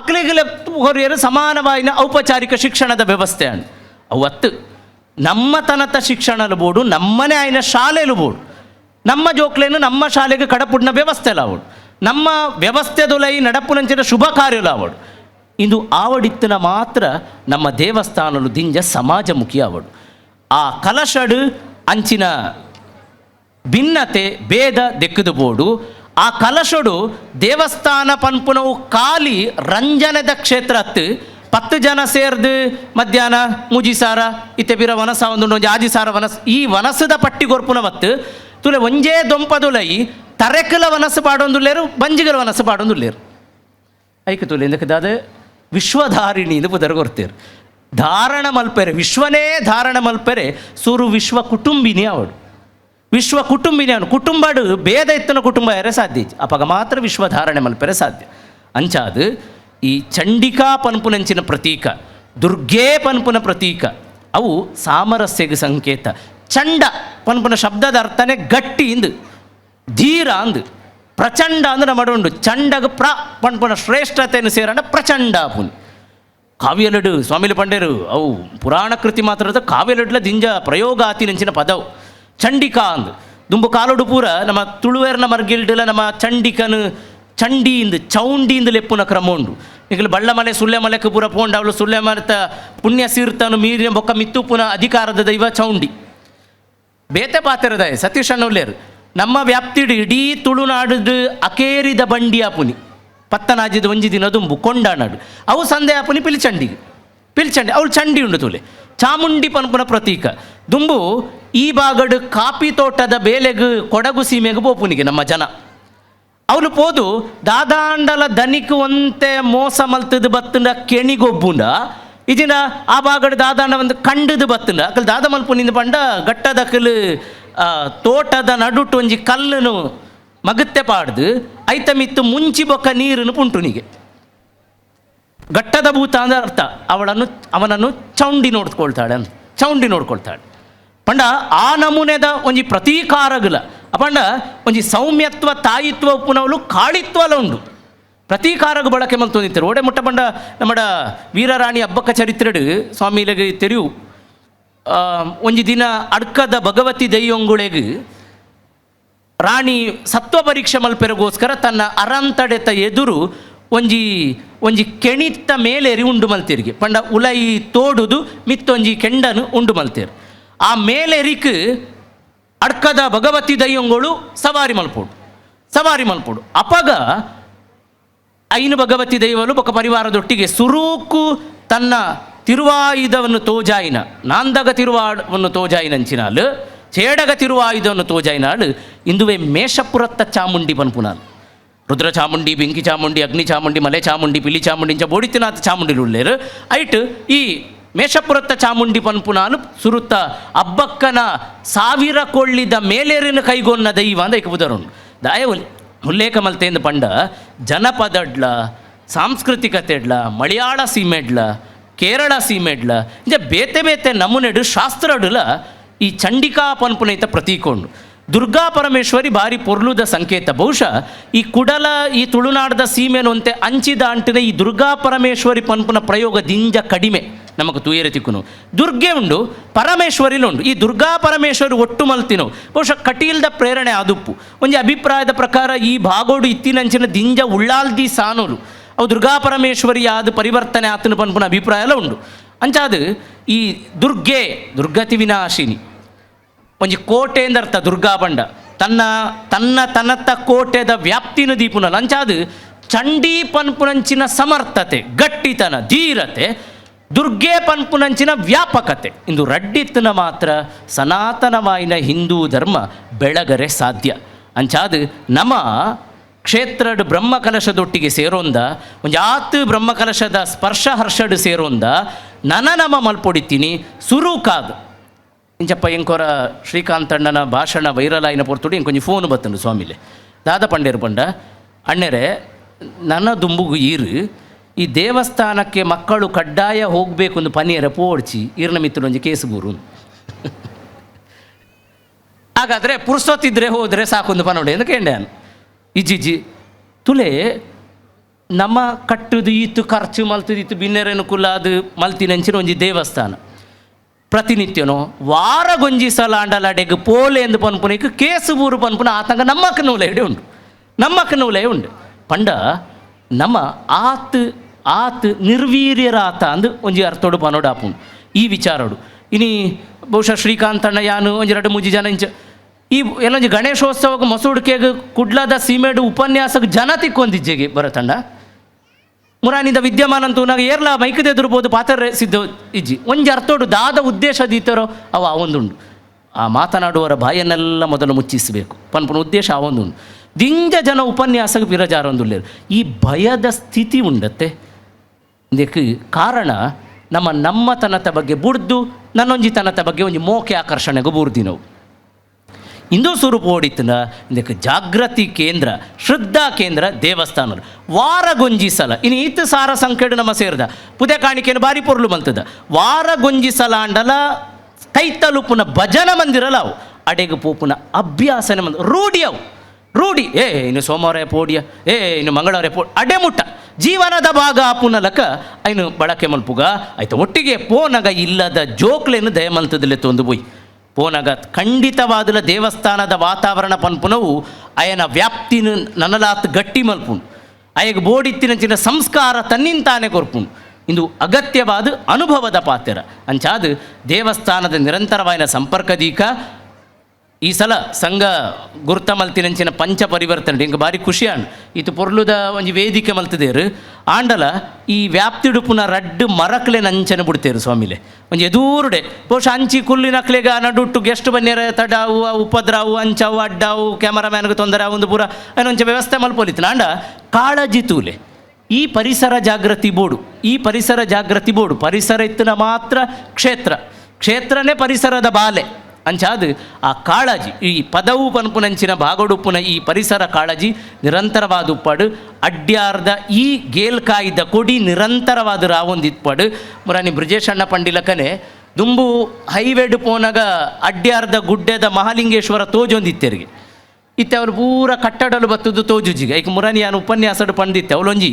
ಅಕ್ಲಿಗಲ ಕೊರಿಯರು ಸಮಾನವಾಯಿನ ಔಪಚಾರಿಕ ಶಿಕ್ಷಣದ ವ್ಯವಸ್ಥೆ ಅಂಡ್. ಅವತ್ತು ನಮ್ಮ ತನತ ಶಿಕ್ಷಣದ ಬೋರ್ಡು ನಮ್ಮನೆ ಆಯ್ನ ಶಾಲೆಲು ಬೋರ್ಡು ನಮ್ಮ ಜೋಕ್ಲೇನು ನಮ್ಮ ಶಾಲೆಗೆ ಕಡಪುಡ್ನ ವ್ಯವಸ್ಥೆ ಲಾವಡು ನಮ್ಮ ನಮ್ಮ ವ್ಯವಸ್ಥೆದೊಲೈ ನಡಪುನಂಚಿನ ಶುಭ ಕಾರ್ಯಲು ಅವಡು ಇಂದು ಆವಡಿತ್ತಿನ ಮಾತ್ರ ನಮ್ಮ ದೇವಸ್ಥಾನಲು ದಿಂಜ ಸಮಾಜಮುಖಿ ಆವಡು ಆ ಕಲಶಡು ಅಂಚಿನ ಭಿನ್ನತೆ, ಭೇದ ದೆಕ್ಕದು ಬೋಡು. ಆ ಕಲಶಡು ದೇವಸ್ಥಾನ ಪನ್ಪುನವು ಖಾಲಿ ರಂಜನದ ಅತ್ತು. ಪತ್ತು ಜನ ಸೇರ್ದು ಮಧ್ಯಾಹ್ನ ಮುಜಿಸಾರ, ಇತ್ತೆ ಬಿರ ವನಸ, ಒಂದು ಆಜಿಸಾರ ವನಸ್, ಈ ವನಸದ ಪಟ್ಟಿ ಗೊರ್ಪುನ ಮತ್ತು ತುಲೆ ಒಂಜೇ ದೊಂಪದುಲೈ ತರೆಕಲ ವನಸ್ಸು ಪಾಡೊಂದುಲ್ಲೇರು, ಬಂಜಿಗಲ ವನಸ್ಸು ಪಾಡೊಂದುಲ್ಲೇರು. ಐಕೆ ತುಲೆ, ಎಂದಕ್ಕೆ ದಾದ? ವಿಶ್ವಧಾರಿಣಿ ಎಂದು ಪುದರ್ ಕೊಡ್ತೇರು. ಧಾರಣ ಮಲ್ಪೆರೆ, ವಿಶ್ವನೇ ಧಾರಣ ಮಲ್ಪೆರೆ, ಸೂರು ವಿಶ್ವ ಕುಟುಂಬಿನಿ ಅವಳು. ವಿಶ್ವ ಕುಟುಂಬಿನಿ ಅವನು. ಕುಟುಂಬಡು ಭೇದ ಎತ್ತನ ಕುಟುಂಬ ಯಾರೇ ಸಾಧ್ಯ. ಅಪಗ ಮಾತ್ರ ವಿಶ್ವಧಾರಣೆ ಮಲ್ಪೆರೆ ಸಾಧ್ಯ. ಅಂಚಾದು ಈ ಚಂಡಿಕಾ ಪನ್ಪುನಂಚಿನ ಪ್ರತೀಕ, ದುರ್ಗೇ ಪನ್ಪುನ ಪ್ರತೀಕ, ಅವು ಸಾಮರಸ್ಯಗೆ ಸಂಕೇತ. ಚಂಡ ಪನ್ಪುನ ಶಬ್ದದ ಅರ್ಥನೇ ಗಟ್ಟಿ ಇಂದು, ಧೀರ ಅಂದು. ಪ್ರಚಂಡ ಅಂದ್ರೆ ಮಡುಂಡು ಚಂಡಗ ಪ್ರ ಪನ್ಪುನ ಶ್ರೇಷ್ಠತೆಯನ್ನು ಸೇರಂಡ ಪ್ರಚಂಡ ಪುನಿ. ಕಾವ್ಯಲಡು ಸ್ವಾಮಿಲಿ ಪಂಡೇರು ಅವು ಪುರಾಣ ಕೃತಿ ಕಾವ್ಯಲಡ್ಲ ದಿಂಜ ಪ್ರಯೋಗ ಆತಿನಂಚಿನ ಪದವು. ಚಂಡಿಕಾ ಅಂದ್. ದುಂಬು ಕಾಲುಡು ಪೂರ ನಮ್ಮ ತುಳುವೇರ್ನ ಮರ್ಗಿಲ್ಡ್ಲ ನಮ್ಮ ಚಂಡಿಕನು ಚಂಡಿಯಿಂದ, ಚೌಂಡಿಯಿಂದ ಲೆಪ್ಪುನ ಕ್ರಮ ಉಂಡು ಈಗ ಬಳ್ಳಮಲೆ ಸುಳ್ಳೆಮಲೆಕ್ಕೆ ಪೂರ ಪೋಂಡ, ಅವಳು ಸುಳ್ಳೆಮಲೆತ ಪುಣ್ಯ ಸೀರ್ತನು ಮೀರಿನ ಬೊಕ್ಕ ಮಿತ್ತುಪುನ ಅಧಿಕಾರದ ದೈವ ಚೌಂಡಿ. ಬೇತೆ ಪಾತ್ರದ ಸತೀಶ್ ಅನ್ನೋಲ್ಲೇರು ನಮ್ಮ ವ್ಯಾಪ್ತಿಡು ಇಡೀ ತುಳುನಾಡು ಅಕೇರಿದ ಬಂಡಿ ಆಪುನಿ. ಪತ್ತನಾಜಿದ ಒಂಜಿ ದಿನ ದುಂಬು, ಕೊಂಡಾನಾಡು. ಅವು ಸಂದೆ ಆಪುನಿ ಪಿಲಿಚಂಡಿಗೆ. ಪಿಲಿಚಂಡಿ, ಅವಳು ಚಂಡಿ ಉಂಡು ತುಲೆ. ಚಾಮುಂಡಿ ಪನ್ಪುನ ಪ್ರತೀಕ. ದುಂಬು, ಈ ಬಾಗಡು ಕಾಪಿ ತೋಟದ ಬೇಲೆಗು ಕೊಡಗು ಸೀಮೆಗೆ ಬೋಪುನಿಗೆ ನಮ್ಮ ಜನ. ಅವನು ಪೋದು, ದಾದಾಂಡಲ ದನಿಕ್ ಒಂತೆ ಮೋಸ ಮಲ್ತದ ಬತ್ತಂಡ ಕೆಣಿಗೊಬ್ಬುಂಡ ಇಜಿನ ಆ ಬಾಗಡ್ ದಾದಾಂಡ ಒಂದು ಕಂಡದು ಬತ್ತಂಡ. ಅಕಲ್ ದಾದ ಮಲ್ಪುನಿಂದ ಪಂಡ ಗಟ್ಟದಕಲ್ ತೋಟದ ನಡುಟು ಒಂಜಿ ಕಲ್ಲನ್ನು ಮಗತ್ತೆ ಪಾಡ್ದು ಐತ ಮಿತ್ತು ಮುಂಚಿ ಬೊಕ್ಕ ನೀರನ್ನು ಪುಂಟುನಿಗೆ ಘಟ್ಟದ ಭೂತ ಅಂದ್ರೆ ಅರ್ಥ ಅವಳನ್ನು ಅವನನ್ನು ಚೌಂಡಿ ನೋಡ್ಕೊಳ್ತಾಳೆ ಅಂತ ಚೌಂಡಿ ನೋಡ್ಕೊಳ್ತಾಳೆ. ಪಂಡ ಆ ನಮೂನೆದ ಒಂಜಿ ಪ್ರತೀಕಾರಗಲ ಅಪಂಡ ಒಂಜಿ ಸೌಮ್ಯತ್ವ ತಾಯಿತ್ವ ಉಪ್ಪುನವಲು ಕಾಳಿತ್ವಲ ಉಂಡು. ಪ್ರತೀಕಾರಗ ಬಳಕೆ ಮಲ್ತೊಂದಿತ್ತಾರೆ ಓಡೆ ಮುಟ್ಟ ಪಂಡ ನಮ್ಮ ವೀರರಾಣಿ ಹಬ್ಬಕ್ಕ ಚರಿತ್ರೆಡು ಸ್ವಾಮಿಲಗೆ ತೆರಿವು ಆ, ಒಂಜಿ ದಿನ ಅಡ್ಕದ ಭಗವತಿ ದೈಯೊಂಗುಳೆಗ್ ರಾಣಿ ಸತ್ವ ಪರೀಕ್ಷೆ ಮಲ್ಪೆರಗೋಸ್ಕರ ತನ್ನ ಅರಂತಡೆತ ಎದುರು ಒಂಜಿ ಒಂಜಿ ಕೆಣಿತ ಮೇಲೇರಿ ಉಂಡು ಮಲ್ತೇರಿಗೆ. ಪಂಡ ಉಲೈ ತೋಡುದು ಮಿತ್ತೊಂಜಿ ಕೆಂಡನು ಉಂಡು ಮಲ್ತೇರು. ಆ ಮೇಲೇರಿಕ್ ಅಡ್ಕದ ಭಗವತಿ ದೈಯೊಂಗಳು ಸವಾರಿ ಮಲ್ಪೋಡು. ಸವಾರಿ ಮಲ್ಪೋಡು. ಅಪಗ ಐನು ಭಗವತಿ ದೈವಲು ಬೊಕ ಪರಿವಾರದೊಟ್ಟಿಗೆ ಸುರೂಕು ತನ್ನ ತಿರುವಾಯುಧವನ್ನು ತೋಜಾಯಿನ. ನಾಂದಗ ತಿರುವಾಡವನ್ನು ತೋಜಾಯಿನಂಚಿನಾಲು ಚೇಡಗ ತಿರುವಾಯುಧವನ್ನು ತೋಜಾಯಿನಾಳು. ಇಂದುವೆ ಮೇಷಪುರತ್ತ ಚಾಮುಂಡಿ ಪನ್ಪುನಾಲ್ ರುದ್ರ ಚಾಮುಂಡಿ, ಬೆಂಕಿ ಚಾಮುಂಡಿ, ಅಗ್ನಿ ಚಾಮುಂಡಿ, ಮಲೆ ಚಾಮುಂಡಿ, ಪಿಲಿ ಚಾಮುಂಡಿ ಇಂಚ ಬೋಡಿತಿನಾಥ ಚಾಮುಂಡಿ ಉಳ್ಳೇರು. ಐಟ್ ಈ ಮೇಷಪುರತ್ತ ಚಾಮುಂಡಿ ಪನ್ಪುನಾನು ಸುರುತ್ತ ಅಬ್ಬಕ್ಕನ ಸಾವಿರ ಕೊಳ್ಳಿದ ಮೇಲೇರಿನ ಕೈಗೊನ್ನ ದೈವ ಅಂತ ಇಕ್ಕ ಬುದರುಂಡು ದಾಯ ಉಲ್- ಉಲ್ಲೇಖ ಮಲ್ತೆಂದು ಪಂಡ, ಜನಪದಡ್ಲ, ಸಾಂಸ್ಕೃತಿಕತೆಡ್ಲ, ಮಲಯಾಳ ಸೀಮೆಡ್ಲ ಕೇರಳ ಸೀಮೆಡ್ಲ. ಇಂಜ ಬೇತೆ ಬೇತೆ ನಮೂನೆಡು ಶಾಸ್ತ್ರಡುಲ ಈ ಚಂಡಿಕಾ ಪನ್ಪುನೈತ ಪ್ರತೀಕೊಂಡು ದುರ್ಗಾ ಪರಮೇಶ್ವರಿ ಬಾರಿ ಪೊರ್ಲುದ ಸಂಕೇತ. ಬಹುಶಃ ಈ ಕುಡಲ, ಈ ತುಳುನಾಡದ ಸೀಮೆನೊಂತೆ ಅಂಚಿದ ಅಂಟಿನ ಈ ದುರ್ಗಾ ಪರಮೇಶ್ವರಿ ಪನ್ಪುನ ಪ್ರಯೋಗ ದಿಂಜ ಕಡಿಮೆ ನಮಗೆ ತೂಯರೆ ತಿಕ್ಕುನು. ದುರ್ಗೆ ಉಂಡು, ಪರಮೇಶ್ವರಿಲು ಉಂಡು. ಈ ದುರ್ಗಾ ಪರಮೇಶ್ವರಿ ಒಟ್ಟು ಮಲ್ತಿನೋ ಬಹುಶಃ ಕಟೀಲ್ದ ಪ್ರೇರಣೆ ಆದುಪ್ಪು. ಒಂಜಿ ಅಭಿಪ್ರಾಯದ ಪ್ರಕಾರ ಈ ಭಾಗೋಡು ಇತ್ತಿನಂಚಿನ ದಿಂಜ ಉಳ್ಳಾಲ್ದಿ ಸಾನೋಲು ಅವು ದುರ್ಗಾ ಪರಮೇಶ್ವರಿ ಆದ ಪರಿವರ್ತನೆ ಆತನ ಪನ್ಪುನ ಅಭಿಪ್ರಾಯ ಎಲ್ಲ ಉಂಡು ಅಂಚಾದ ಈ ದುರ್ಗೆ, ದುರ್ಗತಿ ವಿನಾಶಿನಿ. ಒಂಜಿ ಕೋಟೆ ಎಂದರ್ಥ ದುರ್ಗಾ ಬಂಡ. ತನ್ನ ತನ್ನ ತನ್ನತ್ತ ಕೋಟೆದ ವ್ಯಾಪ್ತಿನ ದೀಪುನ ಲಂಚಾದ ಚಂಡೀ ಪನ್ಪುನಂಚಿನ ಸಮರ್ಥತೆ, ಗಟ್ಟಿತನ, ಧೀರತೆ, ದುರ್ಗೆ ಪನ್ಪುನಂಚಿನ ವ್ಯಾಪಕತೆ. ಇಂದು ರಡ್ಡಿತ್ತನ ಮಾತ್ರ ಸನಾತನವಾಯಿನ ಹಿಂದೂ ಧರ್ಮ ಬೆಳಗರೆ ಸಾಧ್ಯ. ಅಂಚಾದ ನಮ್ಮ ಕ್ಷೇತ್ರಡ್ ಬ್ರಹ್ಮಕಲಶದೊಟ್ಟಿಗೆ ಸೇರೋಂದ ಒಂಜಿ ಆತ್ ಬ್ರಹ್ಮಕಲಶದ ಸ್ಪರ್ಶ ಹರ್ಷಡ್ ಸೇರೋಂದ ನನ ನಮ ಮಲ್ಪೊಡಿತೀನಿ ಸುರೂಕಾದ್ ಇಂಚಪ್ಪ, ಎಂಕೊರ ಶ್ರೀಕಾಂತಣ್ಣನ ಭಾಷಣ ವೈರಲ್ ಆಯಿನ ಪೊರ್ತುಡಿ ಇಂಕೊಂಜಿ ಫೋನ್ ಬತ್ತಂಡು ಸ್ವಾಮಿಲೆ. ದಾದ ಪಂಡೇರು ಪಂಡ, ಅಣ್ಣರೆ, ನನ್ನ ದುಂಬುಗು ಈರು, ಈ ದೇವಸ್ಥಾನಕ್ಕೆ ಮಕ್ಕಳು ಕಡ್ಡಾಯ ಹೋಗಬೇಕು ಒಂದು ಪನಿಯರ ಪೋಡ್ಚಿ, ಈರ್ನ ಮಿತ್ರನೊಂಜಿ ಕೇಸು ಬೂರು ಹಾಗಾದರೆ ಪುರುಸೊತ್ತಿದ್ರೆ ಹೋದರೆ ಸಾಕೊಂದು ಪನೋಡೆ ಅಂತ ಕೇಂಡೆ ನಾನು. ಇಜ್ಜಿಜ್ಜಿ ತುಲೆ, ನಮ್ಮ ಕಟ್ಟುದು ಈತು, ಖರ್ಚು ಮಲ್ತದು ಇತ್ತು ಬಿನ್ನೆರೇನು ಕುಲ ಅದು ಮಲ್ತಿನಂಚಿನ ಒಂಜಿ ದೇವಸ್ಥಾನ. ಪ್ರತಿನಿತ್ಯನೋ ವಾರಗೊಂಜಿ ಸಲ ಅಂಡಲಾಡೆಗೆ ಪೋಲೆ ಎಂದು ಕೇಸು ಊರು ಪನ್ಪುನ, ಆತಂಕ ನಮ್ಮಕ್ಕ ನೂಲೆ ಉಂಡು ನಮ್ಮಕ್ಕ ನೂಲೆ ಉಂಡು ಪಂಡ, ನಮ್ಮ ಆತ್ ಆತ್ ನಿರ್ವೀರ್ಯರಾತ ಅಂದು ಒಂಜಿ ಅರ್ಥೋಡು ಪನೋಡು ಆಪುಂಡು ಈ ವಿಚಾರೋಡು. ಇನಿ ಬಹುಶಃ ಶ್ರೀಕಾಂತಣ್ಣ ಯಾನು ಒಂಜಿ ಎರಡು ಮೂಜಿ ಜನ ಇಂಚ ಈ ಎಲ್ಲೊಂಜಿ ಗಣೇಶೋತ್ಸವಕ್ಕೆ ಮಸೂಡ್ಕೆಗೆ ಕುಡ್ಲದ ಸೀಮೆಡು ಉಪನ್ಯಾಸಕ್ಕೆ ಜನ ತಿಕ್ಕೊಂದಿಜ್ಜೆಗೆ ಬರತಂಡ ಮುರಾನಿದ ವಿದ್ಯಮಾನ ಅಂತೂ ನಾವು ಏರ್ಲ ಮೈಕದ ಎದುರ್ಬೋದು ಪಾತ್ರ ಸಿದ್ಧ ಇಜ್ಜಿ. ಒಂಜಿ ಅರ್ಥೋಡು ದಾದ ಉದ್ದೇಶ ದೀತರೋ ಅವ ಅವೊಂದುಂಡು. ಆ ಮಾತನಾಡುವವರ ಬಾಯನ್ನೆಲ್ಲ ಮೊದಲು ಮುಚ್ಚಿಸಬೇಕು. ಪನ್ಪನ ಉದ್ದೇಶ ಅವೊಂದುಂಡು. ದಿಂಜ ಜನ ಉಪನ್ಯಾಸಕ್ಕೆ ಬಿರಜಾರೊಂದುಲ್ಲೇರು ಈ ಭಯದ ಸ್ಥಿತಿ ಉಂಡತ್ತೆ. ಇದಕ್ಕೆ ಕಾರಣ ನಮ್ಮ ನಮ್ಮತನದ ಬಗ್ಗೆ ಬುಡ್ದು, ನನ್ನೊಂಜಿತನದ ಬಗ್ಗೆ ಒಂದು ಮೋಕೆ ಆಕರ್ಷಣೆಗೂ ಬೂರ್ದಿ ನಾವು ಹಿಂದೂ ಸ್ವರೂಪ ಓಡಿತನ, ಇದಕ್ಕೆ ಜಾಗೃತಿ ಕೇಂದ್ರ, ಶ್ರದ್ಧಾ ಕೇಂದ್ರ ದೇವಸ್ಥಾನ ವಾರಗೊಂಜಿ ಸಲ ಇನ್ನು ಈತ ಸಾರ ಸಂಖ್ಯೆಡು ನಮ್ಮ ಸೇರಿದ. ಪುದೆ ಕಾಣಿಕೆಯನ್ನು ಬಾರಿ ಪೊರ್ಲು ಬಂತದ. ವಾರಗೊಂಜಿ ಸಲ ಅಂಡಲ ಭಜನ ಮಂದಿರಲ ಅವು. ಅಡೆಗೆ ಪೂಪುನ ಅಭ್ಯಾಸನ ಮಂದ ರೂಢಿ ಅವು. ರೂಢಿ. ಏ, ಇನ್ನು ಸೋಮವಾರ ಪೋಡಿಯ. ಏ, ಇನ್ನು ಮಂಗಳವಾರ ಪೋ ಅಡೆ ಮುಟ್ಟ ಜೀವನದ ಭಾಗ ಪುನಲಕ ಐನು ಬಳಕೆ ಮಲ್ಪುಗ. ಆಯ್ತು ಒಟ್ಟಿಗೆ ಪೋನಗ ಇಲ್ಲದ ಜೋಕ್ಲೆನು ದಯಮಂತದಲ್ಲಿ ತೊಂದು ಬೊಯ್. ಪೋನಗ ಖಂಡಿತವಾದಲ ದೇವಸ್ಥಾನದ ವಾತಾವರಣ ಪನ್ಪುನವು ಅಯನ ವ್ಯಾಪ್ತಿನ ನನಲಾತ್ ಗಟ್ಟಿ ಮಲ್ಪುಂಡು ಅಯಗೆ ಬೋಡಿತ್ತಿನಂಚಿನ ಸಂಸ್ಕಾರ ತನ್ನಿಂತಾನೆ ಕೊರ್ಪುಂಡು ಇಂದು ಅಗತ್ಯವಾದ ಅನುಭವದ ಪಾತ್ರ ಅಂಚಾದ ದೇವಸ್ಥಾನದ ನಿರಂತರವಾಯಿನ ಸಂಪರ್ಕದೀಕ ಈ ಸಲ ಸಂಘ ಗುರ್ತ ಮಲ್ತಿನಂಚಿನ ಪಂಚ ಪರಿವರ್ತನೆ ಹಿಂಗೆ ಭಾರಿ ಖುಷಿ ಆಂಡ್ ಇದು ಪೊರ್ಲುದ ಒಂಜಿ ವೇದಿಕೆ ಮಲ್ತದೇರು. ಆಂಡಲ, ಈ ವ್ಯಾಪ್ತಿಡುಪುನ ರಡ್ಡು ಮರಕ್ಲೆ ನಂಚನ ಬಿಡ್ತೇರು ಸ್ವಾಮಿಲೆ. ಒಂಜಿ ಎದೂರುಡೆ ಬಹುಶಃ ಅಂಚಿ ಕುಲ್ಲಿನಕ್ಲೆಗ ನಡುಟ್ಟು ಗೆಸ್ಟ್ ಬನ್ನೇರ, ತಡಾವು ಉಪದ್ರಾವು, ಅಂಚಾವು, ಅಡ್ಡಾವು, ಕ್ಯಾಮರಾಮ್ಯಾನ್ಗೆ ತೊಂದರೆ ಒಂದು ಪೂರ ಏನೊಂಚ ವ್ಯವಸ್ಥೆ ಮಲ್ಪೋಲಿತ್ತು ಆಂಡ, ಕಾಳಜಿ ತೂಲೆ. ಈ ಪರಿಸರ ಜಾಗೃತಿ ಬೋಡು, ಈ ಪರಿಸರ ಜಾಗೃತಿ ಬೋಡು. ಪರಿಸರ ಇತ್ತಿನ ಮಾತ್ರ ಕ್ಷೇತ್ರ. ಕ್ಷೇತ್ರನೇ ಪರಿಸರದ ಬಾಲೆ. ಆ ಕಾಳಜಿ, ಈ ಪದವು ಪನ್ಪುನಂಚಿನ ಭಾಗಡುಪ್ಪುನ ಈ ಪರಿಸರ ಕಾಳಜಿ ನಿರಂತರವಾದ ಉಪ್ಪಡು ಅಡ್ಯಾರ್ದ ಈ ಗೇಲ್ಕಾಯ್ದ ಕೊಡಿ ನಿರಂತರವಾದ ರಾವೊಂದಿತ್ಪಡು ಮುರಾನಿ ಬ್ರಿಜೇಶ್ ಅಣ್ಣ ಪಂಡಿಲಕನೆ ದುಂಬು ಹೈವೇಡ್ ಪೋನಾಗ ಅಡ್ಯಾರ್ದ ಗುಡ್ಡೆದ ಮಹಾಲಿಂಗೇಶ್ವರ ತೋಜೊಂದಿತ್ತೆರಿಗೆ. ಇತ್ತೆ ಅವರು ಪೂರ ಕಟ್ಟಡಲು ಬತ್ತದು ತೋಜುಜಿಗೆ. ಈಗ ಮುರಾನಿ ಯಾನು ಉಪನ್ಯಾಸಡು ಪಂಡಿತ್ತೆ, ಅವಳೊಂಜಿ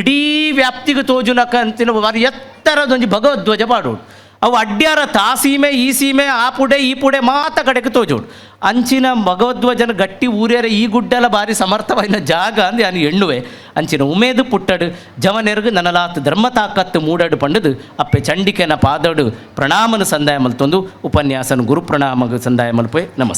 ಇಡೀ ವ್ಯಾಪ್ತಿಗೆ ತೋಜುನಕ ಅಂತಿನ ವಾರ ಎತ್ತರದೊಂಜಿ ಭಗವದ್ವಜ ಪಾಡೋಡು ಅವು ಅಡ್ಯಾರ ತಾ ಸೀಮೆ, ಈ ಸೀಮೆ, ಆ ಪುಡೆ, ಈ ಪುಡೆ ಮಾತ ಕಡೆಗೆ ತೋಜೋಡು. ಅಂಚಿನ ಭಗವದ್ವಜನ ಗಟ್ಟಿ ಊರ್ಯರ ಈ ಗುಡ್ಡೆಲ್ಲ ಬಾರಿ ಸಮರ್ಥವಾದ ಜಾಗ ಅಂದೆ ಯಾನು ಎಣ್ಣುವೆ. ಅಂಚಿನ ಉಮೇದು ಪುಟ್ಟಡು, ಜವನೆರಗು ನನಲಾತ್ ಧರ್ಮ ತಾಕತ್ತು ಮೂಡಡು ಪಂಡದು, ಅಪ್ಪೆ ಚಂಡಿಕೆನ ಪಾದಡು ಪ್ರಣಾಮನ ಸಂದಾಯ ಮಲ್ತೊಂದು ಉಪನ್ಯಾಸನ ಗುರು ಪ್ರಣಾಮ ಸಂದಾಯ ಮಲ್ಪೆ ನಮಸ್ಕಾರ